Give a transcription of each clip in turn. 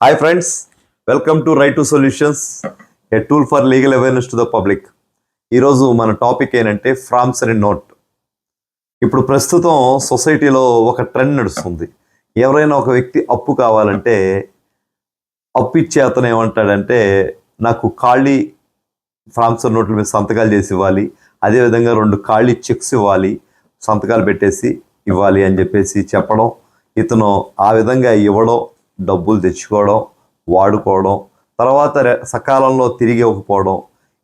Hi friends welcome to right to solutions a tool for legal awareness to the public ఈరోజు మన topic ఏంటంటే ఫ్రామ్స్ and note. ఇప్పుడు ప్రస్తుతం సొసైటీలో ఒక ట్రెండ్ నడుస్తుంది. ఎవరైనా ఒక వ్యక్తి అప్పు కావాలంటే అప్పు ఇచ్చే అతను ఏమంటాడంటే నాకు ఖాళీ ఫ్రామ్స్ అండ్ నోట్ల మీద సంతకాలు చేసి ఇవ్వాలి అదేవిధంగా రెండు ఖాళీ చెక్స్ ఇవ్వాలి సంతకాలు పెట్టేసి ఇవ్వాలి అని చెప్పేసి చెప్పడం ఇతను ఆ విధంగా ఇవ్వడం డబ్బులు తెచ్చుకోవడం వాడుకోవడం తర్వాత సకాలంలో తిరిగి ఇవ్వకపోవడం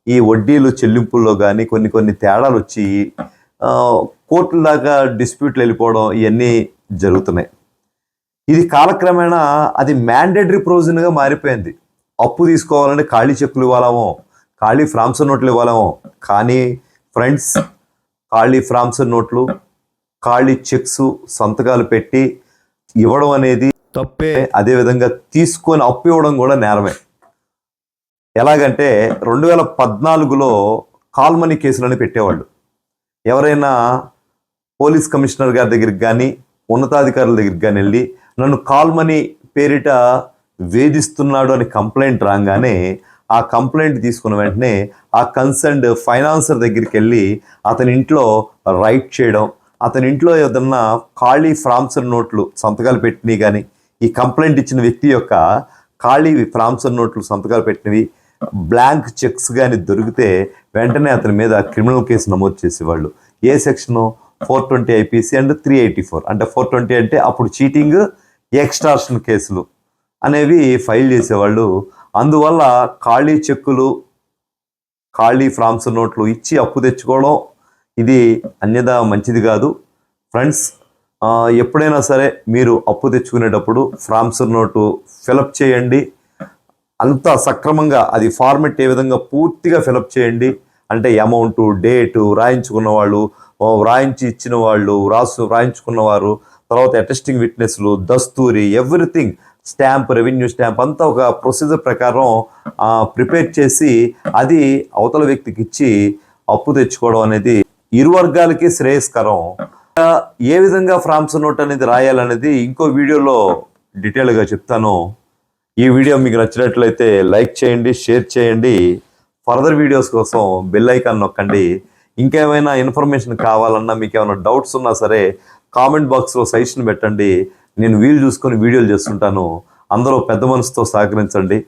ఈ వడ్డీలు చెల్లింపుల్లో కానీ కొన్ని కొన్ని తేడాలు వచ్చి కోర్టుల దాకా డిస్ప్యూట్లు వెళ్ళిపోవడం ఇవన్నీ జరుగుతున్నాయి. ఇది కాలక్రమేణా అది మ్యాండేటరీ ప్రొవిజన్గా మారిపోయింది. అప్పు తీసుకోవాలంటే ఖాళీ చెక్కులు ఇవ్వాలేమో ఖాళీ ఫ్రామ్స్ నోట్లు ఇవ్వాలేమో కానీ ఫ్రెండ్స్ ఖాళీ ఫ్రామ్సన్ నోట్లు ఖాళీ చెక్స్ సంతకాలు పెట్టి ఇవ్వడం అనేది తప్పే. అదేవిధంగా తీసుకొని అప్పు ఇవ్వడం కూడా నేరమే. ఎలాగంటే రెండు వేల పద్నాలుగులో కాల్మనీ కేసులని పెట్టేవాళ్ళు. ఎవరైనా పోలీస్ కమిషనర్ గారి దగ్గరికి కానీ ఉన్నతాధికారుల దగ్గరికి కానీ వెళ్ళి నన్ను కాల్ మనీ పేరిట వేధిస్తున్నాడు అని కంప్లైంట్ రాగానే ఆ కంప్లైంట్ తీసుకున్న వెంటనే ఆ కన్సర్న్డ్ ఫైనాన్సర్ దగ్గరికి వెళ్ళి అతని ఇంట్లో రైట్ చేయడం అతని ఇంట్లో ఏదన్నా ఖాళీ ఫ్రామ్స్ నోట్లు సంతకాలు పెట్టినవి కానీ ఈ కంప్లైంట్ ఇచ్చిన వ్యక్తి యొక్క ఖాళీ ఫ్రామ్స్ నోట్లు సంతకాలు పెట్టినవి బ్లాంక్ చెక్స్ కానీ దొరికితే వెంటనే అతని మీద క్రిమినల్ కేసు నమోదు చేసేవాళ్ళు. ఏ section? Four twenty IPC and three eighty four. అంటే ఫోర్ ట్వంటీ అంటే అప్పుడు చీటింగ్ ఎక్స్ట్రాషన్ కేసులు అనేవి ఫైల్ చేసేవాళ్ళు. అందువల్ల ఖాళీ చెక్కులు ఖాళీ ఫ్రామ్స్ నోట్లు ఇచ్చి అప్పు తెచ్చుకోవడం ఇది అన్యదా మంచిది కాదు. ఫ్రెండ్స్ ఎప్పుడైనా సరే మీరు అప్పు తెచ్చుకునేటప్పుడు ఫ్రామ్స్ నోటు ఫిలప్ చేయండి. అంతా సక్రమంగా అది ఫార్మెట్ ఏ విధంగా పూర్తిగా ఫిలప్ చేయండి. అంటే అమౌంట్ డేటు రాయించుకున్న వాళ్ళు వ్రాయించి రాయించి ఇచ్చిన వాళ్ళు రాసు రాయించుకున్నవారు తర్వాత అటెస్టింగ్ విట్నెస్లు దస్తూరి ఎవ్రీథింగ్ స్టాంప్ రెవెన్యూ స్టాంప్ అంతా ఒక ప్రొసీజర్ ప్రకారం ప్రిపేర్ చేసి అది అవతల వ్యక్తికి ఇచ్చి అప్పు తెచ్చుకోవడం అనేది ఇరు వర్గాలకి శ్రేయస్కరం. ఏ విధంగా ఫ్రామ్స్ నోట్ అనేది రాయాలనేది ఇంకో వీడియోలో డీటెయిల్గా చెప్తాను. ఈ వీడియో మీకు నచ్చినట్లయితే లైక్ చేయండి షేర్ చేయండి. ఫర్దర్ వీడియోస్ కోసం బెల్ ఐకాన్ నొక్కండి. ఇంకేమైనా ఇన్ఫర్మేషన్ కావాలన్నా మీకు ఏమైనా డౌట్స్ ఉన్నా సరే కామెంట్ బాక్స్లో సజెషన్ పెట్టండి. నేను వీలు చూసుకొని వీడియోలు చేస్తుంటాను. అందరూ పెద్ద మనసుతో సహకరించండి.